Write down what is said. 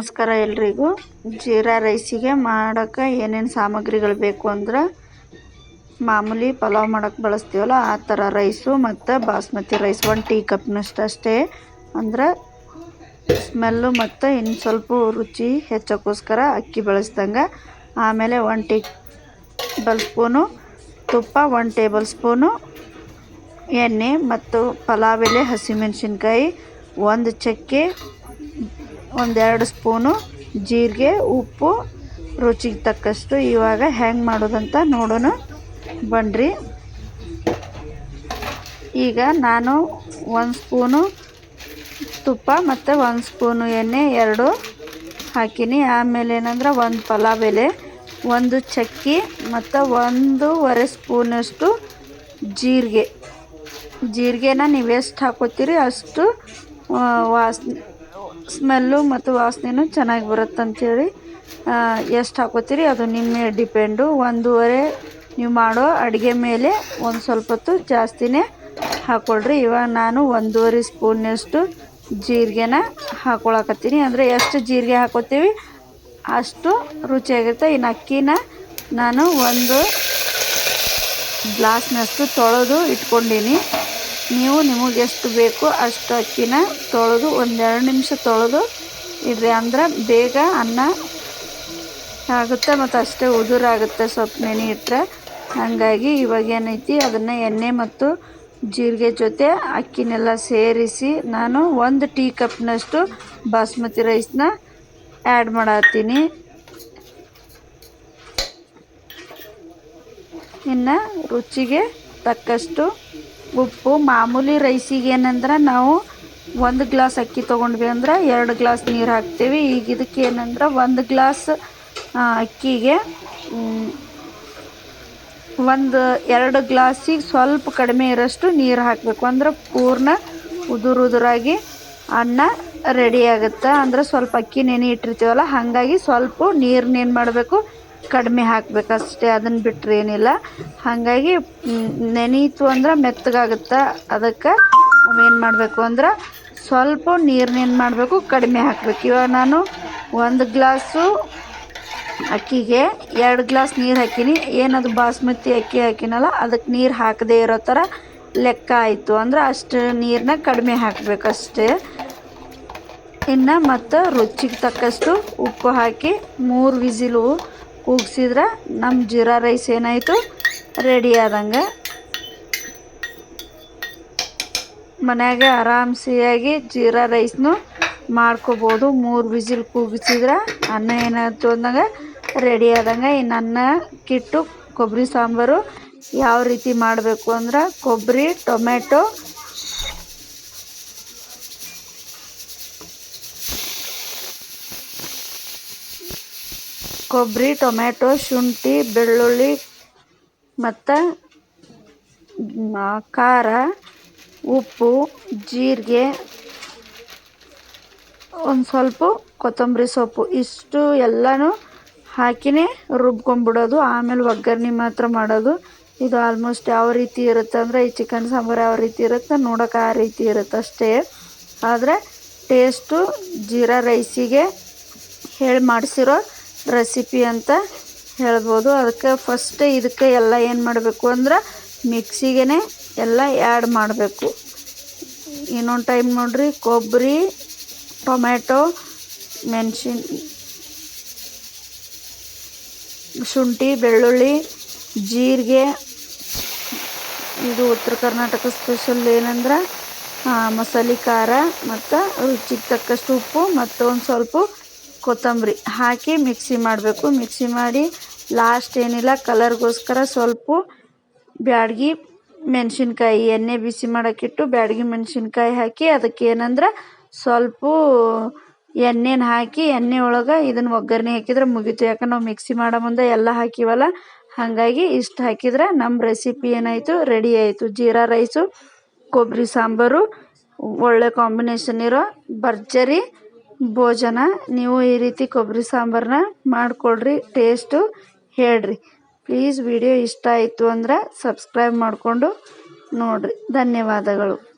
ನಮಸ್ಕಾರ ಎಲ್ರಿಗೂ. ಜೀರಾ ರೈಸಿಗೆ ಮಾಡೋಕ್ಕೆ ಏನೇನು ಸಾಮಗ್ರಿಗಳು ಬೇಕು ಅಂದ್ರೆ ಮಾಮೂಲಿ ಪಲಾವ್ ಮಾಡೋಕ್ಕೆ ಬಳಸ್ತೀವಲ್ಲ, ಆ ಥರ ರೈಸು ಮತ್ತು ಬಾಸ್ಮತಿ ರೈಸ್ ಒಂದು ಟೀ ಕಪ್ನಷ್ಟು ಅಷ್ಟೇ. ಅಂದ್ರೆ ಸ್ಮೆಲ್ಲು ಮತ್ತು ಇನ್ನು ಸ್ವಲ್ಪ ರುಚಿ ಹೆಚ್ಚೋಕ್ಕೋಸ್ಕರ ಅಕ್ಕಿ ಬಳಸ್ದಂಗೆ. ಆಮೇಲೆ ಒನ್ ಟೇಬಲ್ ಸ್ಪೂನು ತುಪ್ಪ ಒನ್ ಟೇಬಲ್ ಸ್ಪೂನು ಎಣ್ಣೆ ಮತ್ತು ಪಲಾವ್ ಎಲೆ, ಹಸಿಮೆಣಸಿನ್ಕಾಯಿ, ಒಂದು ಚಕ್ಕೆ ಒಂದೆರಡು ಸ್ಪೂನು ಜೀರಿಗೆ, ಉಪ್ಪು, ರುಚಿಗೆ ತಕ್ಕಷ್ಟು ಇವಾಗ ಹೆಂಗೆ ಮಾಡೋದಂತ ನೋಡೋಣ. ಬನ್ನಿರಿ ಈಗ ನಾನು ಒಂದು ಸ್ಪೂನು ತುಪ್ಪ ಮತ್ತು ಒಂದು ಸ್ಪೂನು ಎಣ್ಣೆ ಎರಡು ಹಾಕೀನಿ. ಆಮೇಲೆ ಏನಂದ್ರೆ ಒಂದು ಪಲಾವ್ ಎಲೆ, ಒಂದು ಚಕ್ಕಿ ಮತ್ತು ಒಂದೂವರೆ ಸ್ಪೂನಷ್ಟು ಜೀರಿಗೆ. ಜೀರಿಗೆನ ನೀವು ಎಷ್ಟು ಹಾಕೋತೀರಿ ಅಷ್ಟು ವಾಸನೆ ಸ್ಮೆಲ್ಲು ಮತ್ತು ವಾಸನೆನೂ ಚೆನ್ನಾಗಿ ಬರುತ್ತೆ ಅಂಥೇಳಿ ಎಷ್ಟು ಹಾಕೋತೀರಿ? ಅದು ನಿಮ್ಮ ಮೇಲೆ ಡಿಪೆಂಡು. ಒಂದೂವರೆ ನೀವು ಮಾಡೋ ಅಡುಗೆ ಮೇಲೆ ಒಂದು ಸ್ವಲ್ಪ ಹೊತ್ತು ಜಾಸ್ತಿನೇ ಹಾಕ್ಕೊಳ್ರಿ ಇವಾಗ ನಾನು ಒಂದೂವರೆ ಸ್ಪೂನಷ್ಟು ಜೀರಿಗೆನ ಹಾಕ್ಕೊಳಕತ್ತೀನಿ ಅಂದರೆ ಎಷ್ಟು ಜೀರಿಗೆ ಹಾಕೋತೀವಿ, ಅಷ್ಟು ರುಚಿಯಾಗಿರುತ್ತೆ. ಇನ್ನು ಅಕ್ಕಿನ ನಾನು ಒಂದು ಗ್ಲಾಸ್ನಷ್ಟು ತೊಳೆದು ಇಟ್ಕೊಂಡೀನಿ. ನೀವು ನಿಮಗೆ ಎಷ್ಟು ಬೇಕೋ ಅಷ್ಟು ಅಕ್ಕಿನ ತೊಳೆದು, ಒಂದೆರಡು ನಿಮಿಷ ತೊಳೆದು ಇಡ್ರಿ ಅಂದ್ರೆ ಬೇಗ ಅನ್ನ ಆಗುತ್ತೆ ಮತ್ತು ಅಷ್ಟೇ ಉದುರಾಗುತ್ತೆ ಸ್ವಲ್ಪ ನೆನೆ ಇಟ್ಟರೆ ಹಾಗಾಗಿ ಇವಾಗ ಏನೈತಿ, ಅದನ್ನು ಎಣ್ಣೆ ಮತ್ತು ಜೀರಿಗೆ ಜೊತೆ ಅಕ್ಕಿನೆಲ್ಲ ಸೇರಿಸಿ ನಾನು ಒಂದು ಟೀ ಕಪ್ನಷ್ಟು ಬಾಸ್ಮತಿ ರೈಸ್ನ ಆ್ಯಡ್ ಮಾಡತ್ತೀನಿ. ಇನ್ನು ರುಚಿಗೆ ತಕ್ಕಷ್ಟು ಉಪ್ಪು ಮಾಮೂಲಿ ರೈಸಿಗೆ ಏನಂದ್ರೆ ನಾವು ಒಂದು ಗ್ಲಾಸ್ ಅಕ್ಕಿ ತೊಗೊಂಡ್ವಿ ಅಂದ್ರೆ ಎರಡು ಗ್ಲಾಸ್ ನೀರು ಹಾಕ್ತೀವಿ. ಈಗ ಇದಕ್ಕೆ ಏನಂದ್ರೆ ಒಂದು ಗ್ಲಾಸ್ ಅಕ್ಕಿಗೆ ಒಂದು, ಎರಡು ಗ್ಲಾಸಿಗೆ ಸ್ವಲ್ಪ ಕಡಿಮೆ ಇರೋಷ್ಟು ನೀರು ಹಾಕಬೇಕು. ಅಂದ್ರೆ ಪೂರ್ಣ ಉದುರು ಉದುರಾಗಿ ಅನ್ನ ರೆಡಿ ಆಗುತ್ತೆ. ಅಂದ್ರೆ ಸ್ವಲ್ಪ ಅಕ್ಕಿ ನೆನೆ ಇಟ್ಟಿರ್ತೀವಲ್ಲ, ಹಾಗಾಗಿ ಸ್ವಲ್ಪ ನೀರನ್ನ ಮಾಡಬೇಕು ಕಡಿಮೆ ಹಾಕ್ಬೇಕು ಅಷ್ಟೇ ಅದನ್ನು ಬಿಟ್ಟರೆ ಏನಿಲ್ಲ. ಹಾಗಾಗಿ ನೆನೀತು ಅಂದ್ರೆ ಮೆತ್ತಗಾಗುತ್ತೆ, ಅದಕ್ಕೆ ನಾವೇನು ಮಾಡಬೇಕು ಅಂದ್ರೆ ಸ್ವಲ್ಪ ನೀರನ್ನೇನು ಮಾಡಬೇಕು, ಕಡಿಮೆ ಹಾಕಬೇಕು. ಇವಾಗ ನಾನು ಒಂದು ಗ್ಲಾಸು ಅಕ್ಕಿಗೆ ಎರಡು ಗ್ಲಾಸ್ ನೀರು ಹಾಕೀನಿ. ಏನದು ಬಾಸ್ಮತಿ ಅಕ್ಕಿ ಹಾಕಿನಲ್ಲ ಅದಕ್ಕೆ ನೀರು ಹಾಕದೇ ಇರೋ ಥರ ಲೆಕ್ಕ ಆಯಿತು ಅಂದ್ರೆ ಅಷ್ಟು ನೀರನ್ನ ಕಡಿಮೆ ಹಾಕಬೇಕು ಅಷ್ಟೇ. ಇನ್ನು ಮತ್ತು ರುಚಿಗೆ ತಕ್ಕಷ್ಟು ಉಪ್ಪು ಹಾಕಿ ಮೂರು ವಿಸಿಲು ಕೂಗಿಸಿದ್ರೆ ನಮ್ಮ ಜೀರಾ ರೈಸ್ ಏನಾಯಿತು? ರೆಡಿ ಆದಂಗೆ. ಮನ್ಯಾಗ ಆರಾಮ್ಸಿಯಾಗಿ ಜೀರಾ ರೈಸ್ನು ಮಾಡ್ಕೋಬೋದು. ಮೂರು ವಿಸಿಲ್ ಕೂಗಿಸಿದ್ರೆ ಅನ್ನ ಏನಾಯ್ತು ಅಂದಾಗ ರೆಡಿ ಆದಂಗೆ. ಇನ್ನು ಅನ್ನ, ಕಿಟ್ಟು ಕೊಬ್ಬರಿ ಸಾಂಬಾರು ಯಾವ ರೀತಿ ಮಾಡಬೇಕು ಅಂದ್ರೆ ಕೊಬ್ಬರಿ ಟೊಮೆಟೊ ಕೊಬ್ಬರಿ ಟೊಮೆಟೊ ಶುಂಠಿ, ಬೆಳ್ಳುಳ್ಳಿ ಮತ್ತು ಖಾರ, ಉಪ್ಪು, ಜೀರಿಗೆ, ಒಂದು ಸ್ವಲ್ಪ ಕೊತ್ತಂಬರಿ ಸೊಪ್ಪು ಇಷ್ಟು ಎಲ್ಲನೂ ಹಾಕಿನೇ ರುಬ್ಕೊಂಡ್ಬಿಡೋದು ಆಮೇಲೆ ಒಗ್ಗರಣೆ ಮಾತ್ರ ಮಾಡೋದು. ಇದು ಆಲ್ಮೋಸ್ಟ್ ಯಾವ ರೀತಿ ಇರುತ್ತೆ ಅಂದರೆ ಈ ಚಿಕನ್ ಸಾಂಬಾರು ಯಾವ ರೀತಿ ಇರುತ್ತೆ ನೋಡೋಕೆ ಆ ರೀತಿ ಇರುತ್ತೆ ಅಷ್ಟೇ. ಆದರೆ ಟೇಸ್ಟು ಜೀರಾ ರೈಸಿಗೆ ಹೇಳಿ ಮಾಡಿಸಿರೋ ರೆಸಿಪಿ ಅಂತ ಹೇಳ್ಬೋದು. ಅದಕ್ಕೆ ಫಸ್ಟ್ ಇದಕ್ಕೆ ಎಲ್ಲ ಏನು ಮಾಡಬೇಕು ಅಂದ್ರೆ ಮಿಕ್ಸಿಗೆ ಎಲ್ಲ ಆ್ಯಡ್ ಮಾಡಬೇಕು. ಇನ್ನೊಂದು ಟೈಮ್ ನೋಡಿರಿ ಕೊಬ್ಬರಿ ಟೊಮ್ಯಾಟೊ, ಮೆಣಸಿನ, ಶುಂಠಿ, ಬೆಳ್ಳುಳ್ಳಿ, ಜೀರಿಗೆ. ಇದು ಉತ್ತರ ಕರ್ನಾಟಕ ಸ್ಪೆಷಲ್ ಏನಂದ್ರೆ ಮಸಾಲೆ ಖಾರ ಮತ್ತು ರುಚಿಗೆ ತಕ್ಕಷ್ಟು ಉಪ್ಪು ಮತ್ತು ಒಂದು ಸ್ವಲ್ಪ ಕೊತ್ತಂಬರಿ ಹಾಕಿ ಮಿಕ್ಸಿ ಮಾಡಬೇಕು. ಮಿಕ್ಸಿ ಮಾಡಿ ಲಾಸ್ಟ್ ಏನಿಲ್ಲ, ಕಲರ್ಗೋಸ್ಕರ ಸ್ವಲ್ಪ ಬ್ಯಾಡಗಿ ಮೆಣಸಿನ್ಕಾಯಿ, ಎಣ್ಣೆ ಬಿಸಿ ಮಾಡೋಕ್ಕಿಟ್ಟು ಬ್ಯಾಡಗಿ ಮೆಣಸಿನ್ಕಾಯಿ ಹಾಕಿ ಅದಕ್ಕೆ ಏನಂದ್ರೆ ಸ್ವಲ್ಪ ಎಣ್ಣೆನ ಹಾಕಿ ಎಣ್ಣೆ ಒಳಗೆ ಇದನ್ನು ಒಗ್ಗರಣೆ ಹಾಕಿದ್ರೆ ಮುಗೀತು. ಯಾಕಂದ್ರೆ ನಾವು ಮಿಕ್ಸಿ ಮಾಡೋ ಮುಂದೆ ಎಲ್ಲ ಹಾಕಿವಲ್ಲ, ಹಾಗಾಗಿ ಇಷ್ಟು ಹಾಕಿದ್ರೆ ನಮ್ಮ ರೆಸಿಪಿ ಏನಾಯಿತು, ರೆಡಿ ಆಯಿತು. ಜೀರಾ ರೈಸು ಕೊಬ್ಬರಿ ಸಾಂಬಾರು, ಒಳ್ಳೆ ಕಾಂಬಿನೇಷನ್ ಇರೋ ಭರ್ಜರಿ ಭೋಜನ, ನೀವು ಈ ರೀತಿ ಕೊಬ್ಬರಿ ಸಾಂಬಾರನ್ನ ಮಾಡಿಕೊಡ್ರಿ ಟೇಸ್ಟು ಹೇಳ್ರಿ. ಪ್ಲೀಸ್ ವಿಡಿಯೋ ಇಷ್ಟ ಆಯಿತು ಅಂದ್ರೆ ಸಬ್ಸ್ಕ್ರೈಬ್ ಮಾಡಿಕೊಂಡು ನೋಡಿರಿ. ಧನ್ಯವಾದಗಳು.